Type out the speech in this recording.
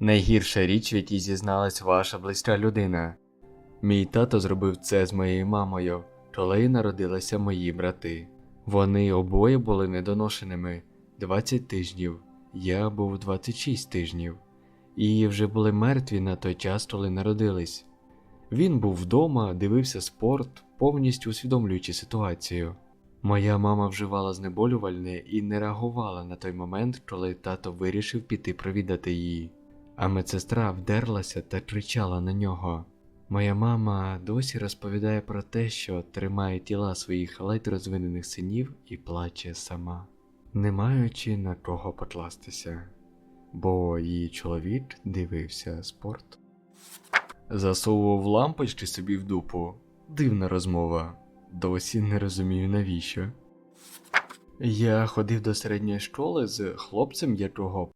Найгірша річ, в якій зізналась ваша близька людина. Мій тато зробив це з моєю мамою, коли народилися мої брати. Вони обоє були недоношеними 20 тижнів, я був 26 тижнів, і вже були мертві на той час, коли народились. Він був вдома, дивився спорт, повністю усвідомлюючи ситуацію. Моя мама вживала знеболювальне і не реагувала на той момент, коли тато вирішив піти провідати її. А медсестра вдерлася та кричала на нього. Моя мама досі розповідає про те, що тримає тіла своїх ледь розвинених синів і плаче сама, не маючи на кого покластися, бо її чоловік дивився спорт. Засовував лампочки собі в дупу. Дивна розмова. Досі не розумію навіщо. Я ходив до середньої школи з хлопцем, якого